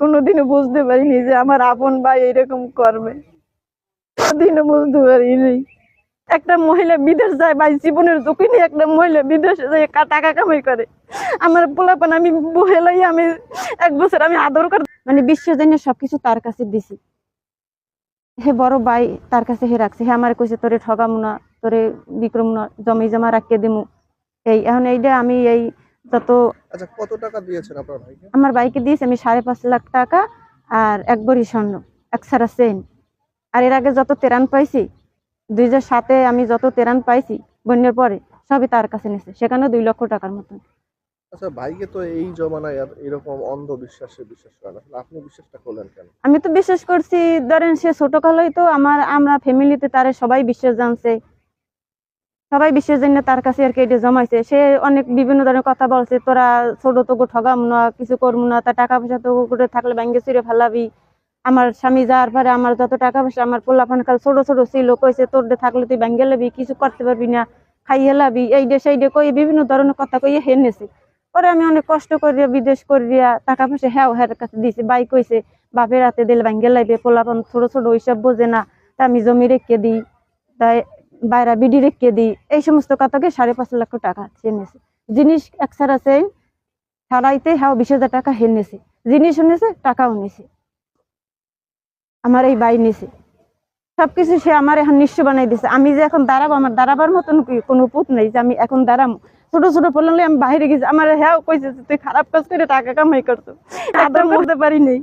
কোনোদিনও বুঝতে পারিনি যে আমার আপন ভাই এরকম করবে। কোনোদিনও বুঝতে পারিনি। একটা মহিলা বিদেশ যায় ভাই, জীবনের ঝুঁকি নিয়ে একটা মহিলা বিদেশে যায় টাকা কামাই করে। আমার পোলাপান আমি বহেলাই আমি এক বছর আমি আদর কর মানে বিশ্বজনীয় সবকিছু তার কাছে দিছি। হে বড় ভাই, তার কাছে হে রাখছে। হে আমার কইছে, তোরে ঠগামু না, তোরে বিক্রম না জমি জমা রাখিয়ে দিমু। এই, এখন এইটা আমি এই যত আচ্ছা কত টাকা দিয়েছেন আপনার ভাইকে? আমার বাইকে দিয়েছি আমি সাড়ে পাঁচ লাখ টাকা আর এক বড়ি স্বর্ণ এক সারা চেন আর এর আগে যত তেরান পাইছি দুই হাজার সাতে আমি যত তেরান পাইছি বন্যার পরে সবই তার কাছে নিয়েছে সেখানে দুই লক্ষ টাকার মতন। আচ্ছা ভাইকে তো এই জমানায় এরকম অন্ধবিশ্বাসে বিশ্বাস করে না। আপনি বিশ্বাসটা করলেন কেন? আমি তো বিশ্বাস করছি ধরেন সে ছোট কালোই তো আমার আমরা ফ্যামিলিতে তারে সবাই বিশ্বাস জানছে। সবাই বিশ্বের জন্য তার কাছে আর কি এটা জমাইছে। সে অনেক বিভিন্ন ধরনের কথা বলছে, তোরা ছোট তোকে ঠগাম না, কিছু করব না, তা টাকা পয়সা তো করে থাকলে ব্যাংকে ছিঁড়ে ফেলাবি। আমার স্বামী যাওয়ার পরে, আমার যত টাকা পয়সা, আমার পোলাপান কাল ছোট ছোট ছিল, কইছে তোর থাকলে তুই ব্যাংকে লাবি, কিছু করতে পারবি না, খাইয়ে লাবি। এই ডে সেই ডে কই বিভিন্ন ধরনের কথা কইয়ে হেনেছে পরে আমি অনেক কষ্ট করিয়া, বিদেশ করিয়া টাকা পয়সা হ্যাঁ হ্যাঁ কাছে দিয়েছি বাই কইছে, বাপের রাতে দিলে ব্যাংকে লাইবে, পোলাপান ছোট ছোট ওইসব বোঝে না, তা আমি জমি রেখে দিই। তাই বাইরা বিডি রেখে দিই এই সমস্ত কথাকে সাড়ে পাঁচ লক্ষ টাকা চেনেছে জিনিস এক একসারা চেন ছাড়াইতে হ্যাঁ বিশ হাজার টাকা হেনেছে জিনিস নিয়েছে টাকাও নিছে আমার এই বাই নিছে সবকিছু সে আমার এখন নিঃস্ব বানাই দিছে। আমি যে এখন দাঁড়াবো আমার দাঁড়াবার মতন কোনো পুত নেই যে আমি এখন দাঁড়াবো ছোট ছোট পড়লে আমি বাইরে গেছি আমার হ্যাঁ কইছে যে তুই খারাপ কাজ করে টাকা কামাই করতো আদর করতে পারি নেই।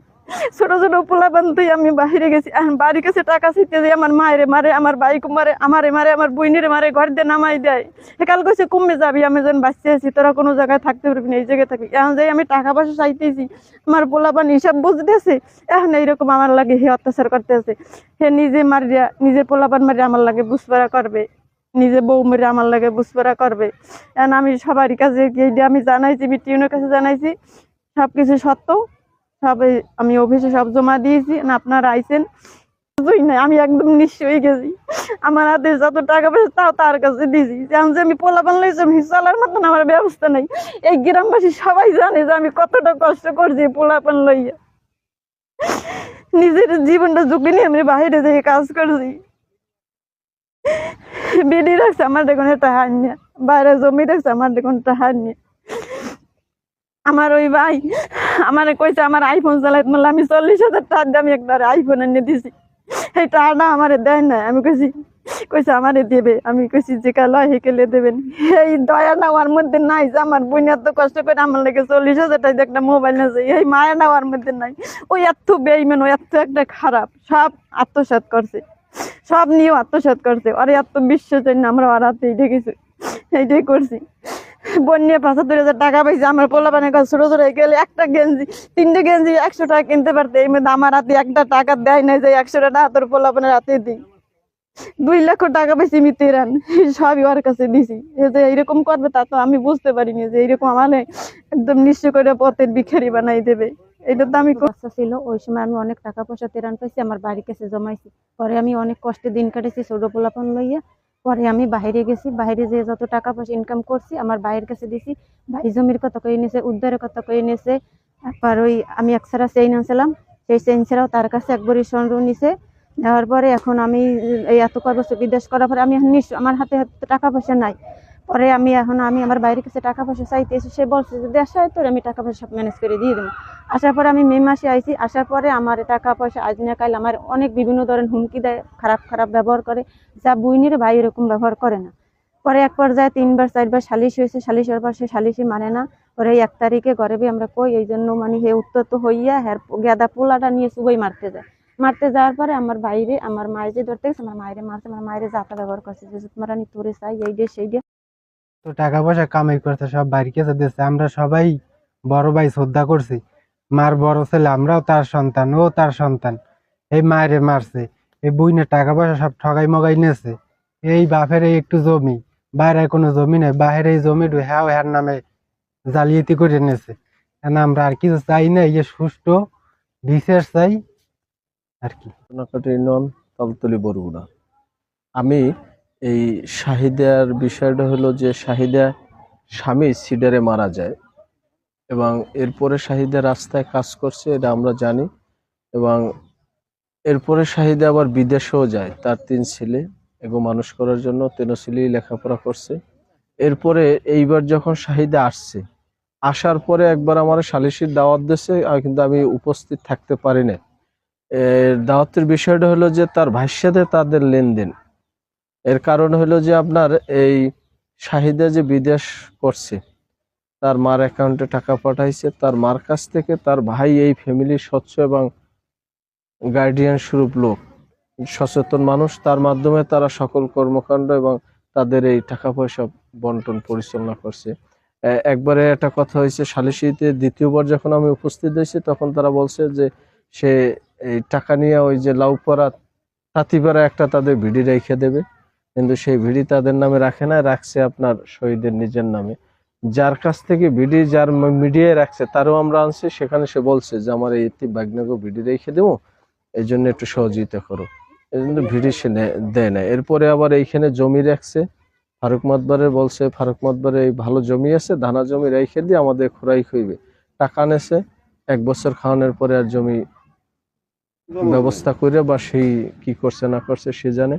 ছোট ছোট পোলা বান্ধবী আমি বাইরে গেছি বাড়ি কাছে টাকা ছিটতে যাই আমার মায়েরে মারে, আমার বাইক মারে, আমারে মারে, আমার বইনের মারে, ঘর দিয়ে নামাই দেয়। কাল কইছে, কমে যাবি, আমি যখন বাঁচতে আছি, তোরা কোনো জায়গায় থাকতে পারবি না, এই জায়গায় থাকবি। এখন যাই, আমি টাকা পয়সা চাইতেছি, আমার পোলাপান হিসাব বুঝতেছে, এখন এইরকম আমার লাগে হে অত্যাচার করতেছে। হে নিজে মারিয়া, নিজের পোলাপান মারিয়া আমার লাগে বুঝপারা করবে নিজে বউ মেরে আমার লাগে বুঝপারা করবে। এখন আমি সবারই কাছে গিয়ে, আমি জানাইছি বিটিউনের কাছে জানাইছি সব কিছু সত্য। সবাই আমি অফিসে সব জমা দিয়েছি, না আপনারা নাই আমি একদম হয়ে গেছি। আমার হাতে যত টাকা পয়সা, তাও তার কাছে দিয়েছি। যেমন যে আমি পোলা বানলাইছি আমি চলার মতন আমার ব্যবস্থা নেই। এই গ্রামবাসী সবাই জানে যে আমি কতটা কষ্ট করছি পোলা পান লইয়া নিজের জীবনটা ঝুঁকি নিয়ে আমি বাইরে থেকে কাজ করছি। বেডি রাখছে আমার দেখুন একটা হার নিয়ে। বাইরে জমি রাখছে আমার দেখুন একটা হার নিয়ে। আমার ওই ভাই আমার কইছে, আমার আইফোন চালাইতে বললে আমি চল্লিশ হাজার টাকা আমি একবার আইফোন এনে দিছি। এই টাকাটা আমার দেয় না আমি কইছি, কইছে আমারে দেবে। আমি কইছি, যে কাল হেকেলে দেবেন। এই দয়া নেওয়ার মধ্যে নাই যে আমার বোন এত কষ্ট করে আমার লাগে চল্লিশ হাজার টাকা একটা মোবাইল নেছে এই মায়া নেওয়ার মধ্যে নাই। ওই এত বেইমেন ওই এত একটা খারাপ, সব আত্মসাৎ করছে। সব নিয়েও আত্মসাৎ করছে। আর এত বিশ্বাস জন্য আমরা আর হাতে ঢেকেছি এইটাই করছি। বোন নিয়ে পঁচাত্তর হাজার টাকা পাইছে। আমার পোলা পানের কাছে ছোট ছোট গেলে একটা গেঞ্জি, তিনটে গেঞ্জি একশো টাকা কিনতে পারতে। এই মধ্যে আমার হাতে একটা টাকা দেয় না যে একশো টাকা হাতের পোলা পানের হাতে দিই। দুই লক্ষ টাকা পাইছি আমি তেরান। সবই ওর কাছে দিছি। যে এইরকম করবে তা তো আমি বুঝতে পারিনি যে এইরকম আমার একদম নিশ্চয় করে পথের ভিখারি বানাই দেবে। এটা তো আমি বাচ্চা ছিল, ওই সময় আমি অনেক টাকা পয়সা তেরান পাইছি, আমার বাড়ির কাছে জমাইছি। পরে আমি অনেক কষ্টে দিন কাটেছি ছোট পোলাপন লইয়া। পরে আমি বাইরে গেছি, বাইরে যে যত টাকা পয়সা ইনকাম করছি, আমার বাইরের কাছে দিছি, ভাই জমির কথা কয়ে নিয়েছে উদ্ধারের কথা কয়ে নিয়েছে তারপর ওই আমি একসারা চেইন আনছিলাম, সেই চেইন ছাড়াও তার কাছে একবারই স্বর্ণ নিছে, নেওয়ার পরে এখন আমি এই এত কয় বছর বিদেশ করার পরে আমি নিঃস্ব আমার হাতে টাকা পয়সা নাই। পরে আমি এখন, আমি আমার বাইরের কাছে টাকা পয়সা চাইতেছি সে বলছে যে দেশায় তোর, আমি টাকা পয়সা সব ম্যানেজ করে দিয়ে দেবো। আসার পরে আমি মে মাসে আইছি, আসার পরে আমার টাকা পয়সা আজ না কাল আমার অনেক বিভিন্ন ধরনের হুমকি দেয়, খারাপ খারাপ ব্যবহার করে, যা বুইনির ভাই এরকম ব্যবহার করে না। পরে এক পর্যায়ে তিনবার, চারবার সালিশ হয়েছে, সালিশ হওয়ার পর সে সালিশি মানে না। পরে এক তারিখে ঘরে আমরা কই, এই জন্য মানে হে উত্তত হইয়া হ্যার গেদা পোলাটা নিয়ে সুবই মারতে যায়। মারতে যাওয়ার পরে আমার বাইরে আমার মায়ের যে ধরতে গেছে, আমার মায়ের মারছে, আমার মায়ের যাতা ব্যবহার করছে, যে তোমার তোরে চাই, এই ডে সেই ডে তো টাকা পয়সা কামাই করছে সব বাড়ি কাছে দিচ্ছে আমরা সবাই বড় ভাই শ্রদ্ধা করছি। মার বড় ছেলে, আমরাও তার সন্তান, ও তার সন্তান। এই মায়েরে মারছে, এই বুইনে টাকা পয়সা সব ঠগাই মগাই নিয়েছে। এই বাপের একটু জমি, বাইরে কোনো জমি নেই, বাহির এই জমি হ্যাঁ হ্যার নামে জালিয়াতি করে নিয়েছে। কেন আমরা আর কিছু চাই না, এই যে সুষ্ঠু বিচার চাই আর কি। বরগুনা। আমি এই শাহিদার বিষয়টা হলো যে শাহিদা স্বামী সিডারে মারা যায় এবং এরপরে শাহিদা রাস্তায় কাজ করছে, এটা আমরা জানি এবং এরপরে শাহিদা আবার বিদেশেও যায়, তার তিন ছেলে এগো মানুষ করার জন্য তিন ছেলেই লেখাপড়া করছে। এরপরে এইবার যখন শাহিদা আসছে, আসার পরে একবার আমার সালিশির দাওয়াত দিয়েছে কিন্তু আমি উপস্থিত থাকতে পারি না দাওয়াতের বিষয়টা হলো যে তার ভাইয়ের সাথে তাদের লেনদেন। এর কারণ হলো যে আপনার এই শাহিদা যে বিদেশ করছে, তার মার অ্যাকাউন্টে টাকা পাঠাইছে, তার মার কাছ থেকে তার ভাই এই ফ্যামিলির স্বচ্ছ এবং গার্ডিয়ান স্বরূপ লোক, সচেতন মানুষ, তার মাধ্যমে তারা সকল কর্মকাণ্ড এবং তাদের এই টাকা পয়সা বন্টন পরিচালনা করছে। একবারে একটা কথা হয়েছে, সালিসিতে দ্বিতীয়বার যখন আমি উপস্থিত হয়েছি, তখন তারা বলছে যে সে এই টাকা নিয়ে ওই যে লাউপাড়া তাঁতিপাড়া একটা তাদের ভিডি রেখে দেবে। কিন্তু সেই ভিডি তাদের নামে রাখে না রাখছে আপনার শহীদের নিজের নামে। যার কাছ থেকে ভিডি যার মিডিয়ায় রাখছে তারও আমরা আনছি সেখানে সে বলছে যে আমার এই বাগনাকে ভিডি রেখে দেবো এই জন্য একটু সহযোগিতা করো। এই জন্য ভিডি সে দেয় না। এরপরে আবার এইখানে জমি রাখছে। ফারুক মাতবারে বলছে ফারুক মাতবারে এই ভালো জমি আছে ধানা জমি রেখে দিয়ে আমাদের খোরাই হইবে। টাকা আনেছে এক বছর খাওয়ানোর পরে আর জমি ব্যবস্থা করে বা সেই কি করছে না করছে সে জানে।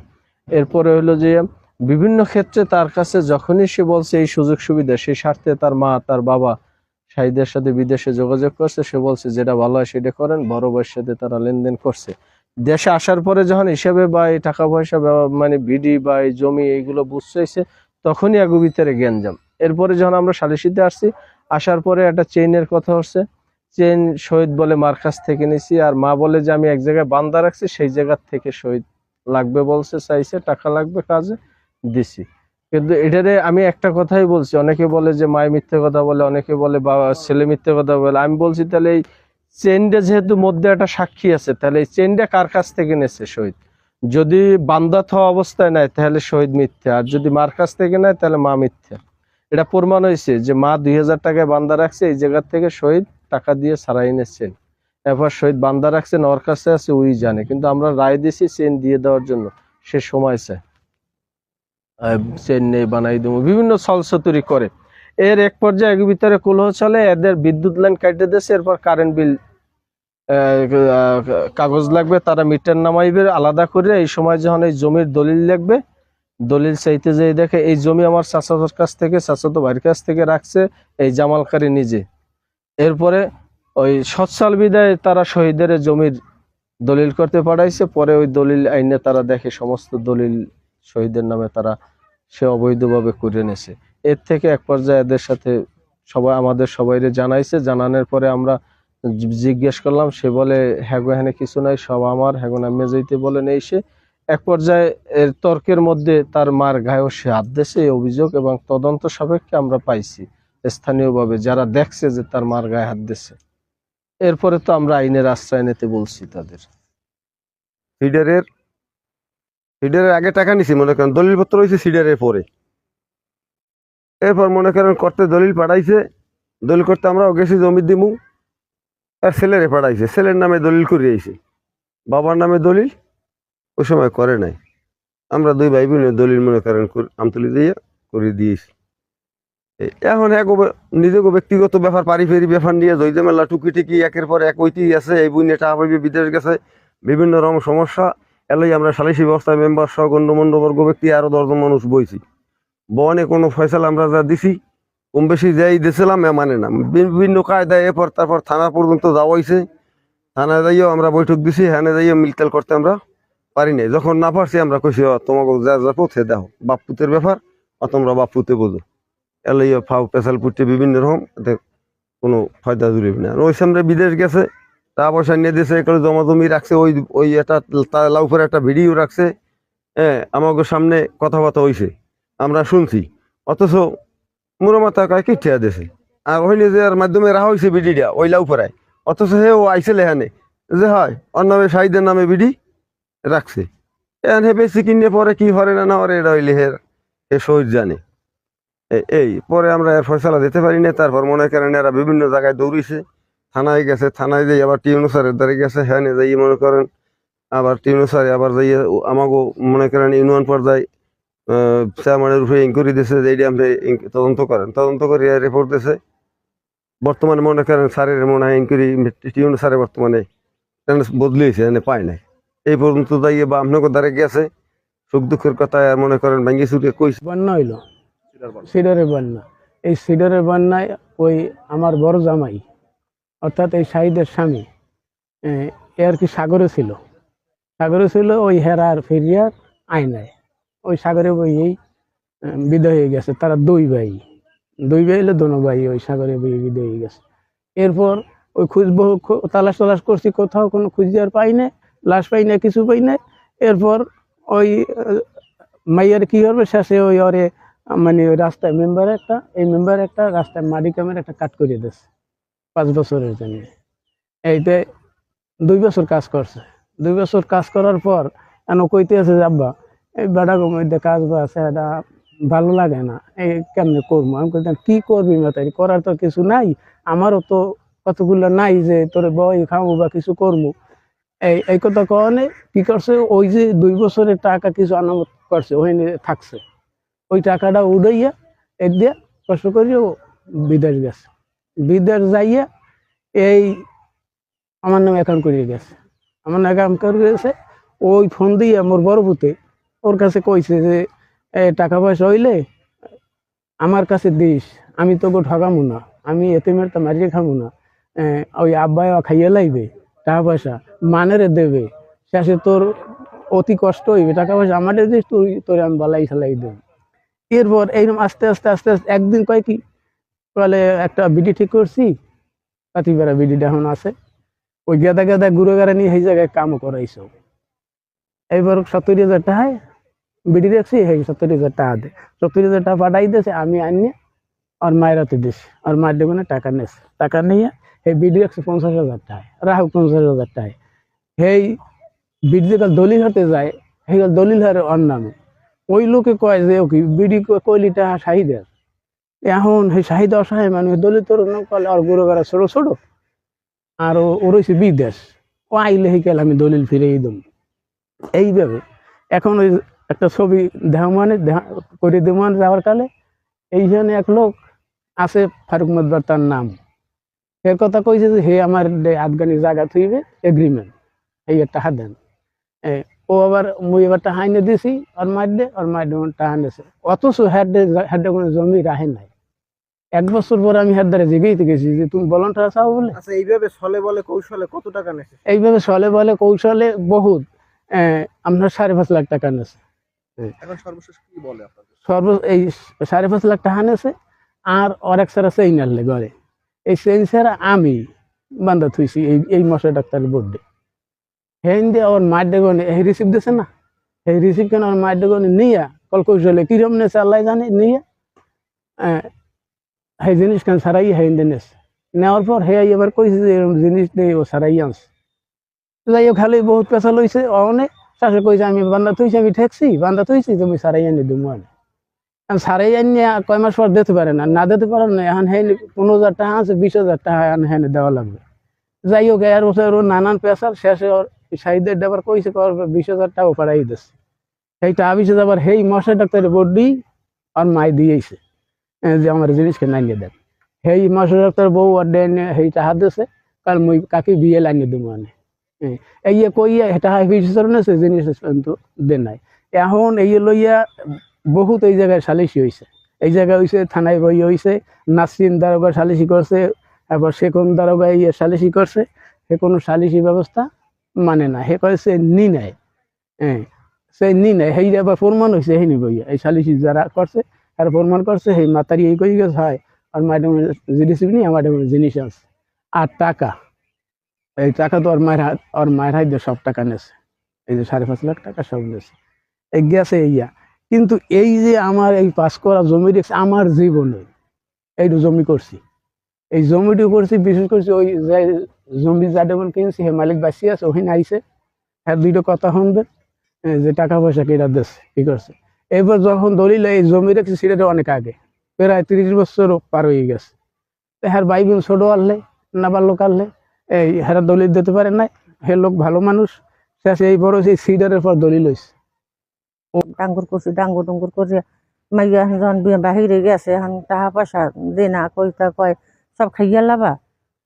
এরপরে হলো যে বিভিন্ন ক্ষেত্রে তার কাছে যখনই সে বলছে এই সুযোগ সুবিধা সেই স্বার্থে তার মা, তার বাবা শাহিদের সাথে বিদেশে যোগাযোগ করছে, সে বলছে যেটা ভালো হয় সেটা করেন, বড় ভাইয়ের সাথে তারা লেনদেন করছে। দেশে আসার পরে যখন হিসাবে বা এই টাকা পয়সা মানে বিডি বা এই জমি এইগুলো বুঝতেছে, তখনই আগু ভিতরে গ্যাঞ্জাম। এরপরে যখন আমরা সালিশিতে আসছি, আসার পরে একটা চেইনের কথা হচ্ছে, চেইন শহীদ বলে মার কাছ থেকে নিছি, আর মা বলে যে আমি এক জায়গায় বান্দা রাখছি, সেই জায়গার থেকে শহীদ লাগবে বলছে, চাইছে, টাকা লাগবে কাজে, দিছি। কিন্তু এটারে আমি একটা কথাই বলছি, অনেকে বলে যে মায় মিথ্যে কথা বলে, অনেকে বলে বাবা ছেলে মিথ্যে কথা বলে। আমি বলছি, তাহলে এই চেনটা যেহেতু মধ্যে একটা সাক্ষী আছে, তাহলে এই চেনটা কার কাছ থেকে নেছে শহীদ? যদি বান্দা থাওয়া অবস্থায় নেয়, তাহলে শহীদ মিথ্যা, আর যদি মার কাছ থেকে নেয়, তাহলে মা মিথ্যা। এটা প্রমাণ হয়েছে যে মা দুই হাজার টাকায় বান্দা রাখছে, এই জায়গার থেকে শহীদ টাকা দিয়ে সারাই এনেছেন এরপর শহীদ বান্দা রাখছেন ওর কাছে আছে, ওই জানে। কিন্তু আমরা রায় দিছি চেন দিয়ে দেওয়ার জন্য। সে সময় চায়। চেন নেই, বানাই দেবো। বিভিন্ন ছলছতুরি করে। এর এক পর্যায়ে এর ভিতরে কলহ চলে, এদের বিদ্যুৎ লাইন কাটতে দিয়েছে, এরপর কারেন্ট বিল কাগজ লাগবে, তারা মিটার নামাইবে, আলাদা করে। এই সময় যখন এই জমির দলিল লাগবে, দলিল চাইতে যেয়ে দেখে, এই জমি আমার চাচাতোর কাছ থেকে, চাচাতো ভাইয়ের কাছ থেকে রাখছে, এই জামালকারী নিজে। এরপরে ওই সচ্ছাল বিদায় তারা শহীদের জমির দলিল করতে পাঠাইছে, পরে ওই দলিল আইনে তারা দেখে সমস্ত দলিল শহীদের নামে তারা সে অবৈধভাবে করে নেছে। এর থেকে এক পর্যায়ে এদের সাথে সবাই, আমাদের সবাইরে জানাইছে। জানানোর পরে আমরা জিজ্ঞেস করলাম, সে বলে হ্যাগো হ্যানে কিছু নাই, সব আমার। হ্যাগো নামে যাইতে বলে নেই সে। এক পর্যায়ে এর তর্কের মধ্যে তার মার গায়েও সে হাত দিয়েছে, এই অভিযোগ এবং তদন্ত সাপেক্ষে আমরা পাইছি স্থানীয়ভাবে যারা দেখছে যে তার মার গায়ে হাত দিয়েছে। এরপরে তো আমরা আইনের আশ্রয় নিতে বলছি তাদের। সিডারের সিডারের আগে টাকা নিছি, মনে করেন দলিলপত্র হয়েছে সিডারের পরে। এরপর মনে করেন করতে দলিল পাঠাইছে, দলিল করতে আমরাও গেছি, জমি দিমু। আর ছেলেরে পাঠাইছে, ছেলের নামে দলিল করে আইছে। বাবার নামে দলিল, ওই সময় করে নাই। আমরা দুই ভাই বোনের দলিল মনে করেন কর- আমতলি দিয়ে করে দিয়েছি। এখন এক নিজেকে ব্যক্তিগত ব্যাপার পারি ফেরি ব্যাপার নিয়ে জয়দে মেলা টুকি টিকি একের পর এক ঐতি আছে এই বই নিয়ে টাকা পাইবে বিদেশ গেছে বিভিন্ন রকম সমস্যা। এলাই আমরা সালিসি ব্যবস্থায় মেম্বার সহ গণ্যমান্যবর্গ ব্যক্তি আরও দশজন মানুষ বইছি। বনে কোনো ফয়সালা আমরা যা দিছি কম বেশি যাই দিছিলাম এ মানে না। বিভিন্ন কায়দায় এরপর তারপর থানা পর্যন্ত যাওয়া হয়েছে থানায় যাইও আমরা বৈঠক দিছি হ্যাঁ যাইও মিলতেল করতে আমরা পারি নাই। যখন না পারছি আমরা কইছি "ও, তোমাকে যা যা পথে দেখো বাপুতের ব্যাপার তোমরা বাপুতে বোঝো। এলাইও, ফাউ, পেশাল পুটে বিভিন্ন রকম, এতে কোনো ফায়দা জুড়বে না। আর ওই সামনে বিদেশ গেছে, টাকা পয়সা নিয়ে দিয়েছে এগুলো জমা জমি রাখছে, ওই ওই একটা তার উপরে একটা ভিডিও রাখছে হ্যাঁ আমাকে সামনে কথাবার্তা হইছে, আমরা শুনছি। অথচ মুরমাতা কয়, কি ঠিয়া দিছে? আর ওই নিজের মাধ্যমে রাখা হয়েছে বিডিটা, ওই লাউ পরায় অথচ হে ও আইসে লেহানে, যে হয়, ওর নামে শাহিদের নামে বিডি রাখছে। এখন হে বেশি কিনে পরে কি হরে না না হরে, এটা হইলে হে হে শহীদ জানে। এই, পরে আমরা এর ফয়সালা দিতে পারি না, তারপর মনে করেন এরা বিভিন্ন জায়গায় দৌড়িছে। থানায় গেছে, থানায় যাই আবার টিউনু স্যারের দ্বারে গেছে হ্যাঁ যাই মনে করেন আবার টিউনু স্যার আবার যাই আমাকেও মনে করেন ইউনিয়ন পর্যায়ে চেয়ারম্যানের উপরে ইনকোয়ারি দিয়েছে যে আপনি তদন্ত করেন। তদন্ত করে রিপোর্ট দিয়েছে বর্তমানে মনে করেন স্যারের মনে হয় ইনকোয়ারি টিউন স্যারে বর্তমানে বদলিয়েছে, এনে পায় নাই। এই পর্যন্ত দাঁড়িয়ে বা আপনাকে দ্বারে গেছে। সুখ দুঃখের কথা মনে করেন ভেঙে চুরিয়ে কইছে। বন্যা হইল। সিডরের বন্যা এই সিডরের বন্যায় ওই আমার বড় জামাই, অর্থাৎ এই শাহিদের স্বামী, এ আর কি সাগরে ছিল। সাগরে ছিল, ওই হেরার ফেরিয়ার আয়নায়। ওই সাগরে বইয়েই বিদায় হয়ে গেছে। তারা দুই ভাই। দুই ভাই হলো দোনো ভাই, ওই সাগরে বইয়ে বিদায় হয়ে গেছে। এরপর ওই খুঁজবো খু- তালাশ তালাশ করছি, কোথাও কোনো খুঁজে আর পাই না লাশ পাই না কিছু পাই না এরপর ওই মাইয়ার কি হবে? শেষে ওই ওরে মানে রাস্তায় মেম্বার একটা, এই মেম্বার একটা রাস্তায় মাটি কামের একটা কাট করিয়ে দিয়েছে, পাঁচ বছরের জন্য। এইতে দুই বছর কাজ করছে। দুই বছর কাজ করার পর এখন কইতে আছে যে, আব্বা, এই বেড়াগো মধ্যে কাজ বাজ এটা ভালো লাগে না। এই কেমনে করব? আমি কইতাম কি করবি মাতারি? করার তো কিছু নাই। আমারও তো কতগুলো নাই যে তোর বই খাব বা কিছু করব। এই এই কথা কনে কি করছে? ওই যে দুই বছরের টাকা কিছু আনামত করছে, ওখানে থাকছে। ওই টাকাটা উড়াইয়া এর দিয়ে কষ্ট করি ও বিদেশ গেছে। বিদেশ যাইয়া এই আমার নামে অ্যাকাউন্ট করিয়ে গেছে। আমার নামে অ্যাকাউন্ট করে গেছে, ওই ফোন দিয়ে মোর বড় পুতে ওর কাছে কইছে যে টাকা পয়সা হইলে আমার কাছে দিস, আমি তোকে ঠকামু না, আমি এতিমের তো মারিয়ে খামু না। ওই আব্বাই খাইয়ে লাইবে, টাকা পয়সা মানেরে দেবে। শেষে তোর অতি কষ্ট হইবে, টাকা পয়সা আমাদের দিস, তুই, তোর আমি বালাই সালাই দেব। এরপর এইরকম আস্তে আস্তে আস্তে আস্তে একদিন কয় কি? বলে, একটা বিডি ঠিক করছি পাতিবেড়া বিডিটা এখন আছে। ওই গেদা গেদা ঘুরে গেড়ে নিয়ে সেই জায়গায় কামও করাইছো। এইবার সত্তর হাজার টাকায় বিডি রাখছি সেই সত্তর হাজার টাকা দে। সত্তর হাজার টাকা পাঠাই দিয়েছে, আমি আনিয়ে আর মায়ের হাতে দিছি। আর মায়ের দোকানে টাকা নিয়েছে। টাকা নিয়ে সেই বিডি রাখছে পঞ্চাশ হাজার টাকায় রাহুক পঞ্চাশ হাজার টাকায়। সেই বিডি দলিল হতে যায় সেই দলিল হারে অন্য নামে ওই লোকে কয় যে কি বিডি কইলিটা শাহিদের? এখন সেই শাহিদ অসহায় মানুষ, দলিত কলে আর গুরু গাড়া ছোট ছোট। আর ও রয়েছে বিদেশ। ও আইলে গেল আমি দলিল ফিরেই দেব এইভাবে। এখন ওই একটা ছবি দেহ মানে করে দেব মানে যাওয়ার কালে এইখানে এক লোক আছে ফারুক মদবার, তার নাম। এর কথা কইছে যে হে আমার আফগানি জায়গা থইবে এগ্রিমেন্ট এই একটা হাত দেন। ও আবার মুই এবার টাহা এনে দিছি আর মার দে আর মার দে টাহা নেছে অথচ হেডে হেডে কোনো জমি রাহে নাই। এক বছর পর আমি হেড দ্বারা জিগেইতে গেছি যে তুমি বলনটা চাও বলে। আচ্ছা এইভাবে ছলে বলে কৌশলে কত টাকা নেছে এইভাবে চলে বলে কৌশলে বহুত আপনার সাড়ে পাঁচ লাখ টাকা নেছে এখন সর্বশেষ কি বলে আপনাদের? সর্ব এই সাড়ে পাঁচ লাখ টাকা নেছে আর অরেক সারা চেইন আনলে ঘরে। এই চেইন আমি বান্ধা থুইছি এই এই মশা ডাক্তারের বোর্ডে। হেন দিয়ে ওর মায়ের ডেগনে এই রিসিভ দিছে না? এই রিসিভ কেন ওর মায়ের নিয়া, কল কৌশলে কিরম নেছে আল্লাহ জানে, নিয়ে। সেই জিনিস কেন সারাই হেন দিয়ে নেছে? নেওয়ার পর হে এবার কইছে যে এরকম জিনিস নেই, ও সারাই আনছে। যাই হোক, খালি বহুত পেশা লইছে অনেক শাসে কইছে, আমি বান্ধা থইছি, আমি ঠেকছি বান্ধা থইছি, তুমি সারাই আনি আনে। এখন সারাই আনিয়ে কয় মাস পর দিতে পারে না না দিতে পারে না এখন হেন পনেরো হাজার টাকা আছে, বিশ হাজার টাকা এখন হেনে দেওয়া লাগবে। যাই হোক, এর বছর নানান পেশার শেষে শাহিদের দেবার কইছে কর বিশ হাজার টাকা পাঠাই দিচ্ছে সেই টাকা বিশ হাজার হেই মশাই ডাক্তারের বড্ডি আর মাই দিয়েছে। যে আমার জিনিসকে নাইয়ে দেন। সেই মশাই ডাক্তার বউ আর দেন সেই টাকা দিছে কাল মুই কাকি বিয়ে লাইনে দেবো হ্যাঁ, এই কইয়া হাই বিশ হাজার নেছে জিনিস কিন্তু দেন নাই। এখন এই লইয়া বহুত এই জায়গায় সালিশি হয়েছে এই জায়গায় হয়েছে থানায় বই হয়েছে নাসরিন দারোগা সালিশি করছে এবার সে কোন দারোগা ইয়ে সালিশি করছে। সে কোনো সালিশি ব্যবস্থা মানে না হে কয়েছে নি নেয় হ্যাঁ সে নি নেয় সেই আবার প্রমাণ হয়েছে সেই নিব এই সালিশি যারা করছে আর প্রমাণ করছে, সেই মাতারি এই কই গেছে, হয়, আর ম্যাডাম জিনিস নি আমার জিনিস আছে। আর টাকা, এই টাকা তো ওর মায়ের হাত, ওর মায়ের হাত সব টাকা নেছে এই যে সাড়ে পাঁচ লাখ টাকা সব নেছে এই গেছে ইয়া কিন্তু এই যে আমার এই পাস করা জমি রেখেছে আমার জীবনে, এইটু জমি করছি। এই জমিটি করছি, বিশেষ করছি ওই যে জমি যা ডেবল কিনছি, হে মালিক বাঁচি আছে, ওখানে আইসে হ্যাঁ দুইটা কথা শুনবে যে টাকা পয়সা কেটা দিচ্ছে কি করছে। এবার যখন দলিল, এই জমি রেখেছি সেটা অনেক আগে, প্রায় তিরিশ বছর পার হয়ে গেছে। তো হ্যাঁ ভাই বোন ছোট আনলে, না বাল্য কানলে এই হেরা দলিল দিতে পারে নাই, হে লোক ভালো মানুষ, শেষে এই বড় সেই সিডারের পর দলিল হয়েছে ডাঙ্গুর করছি, ডাঙ্গুর ডুঙ্গুর করে মাইয়া যখন বাহিরে গেছে, এখন টাকা পয়সা দে না কই তা কয়, সব খাইয়া লাবা।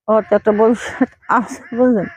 ওর তো একটা ভবিষ্যৎ আছে বুঝলেন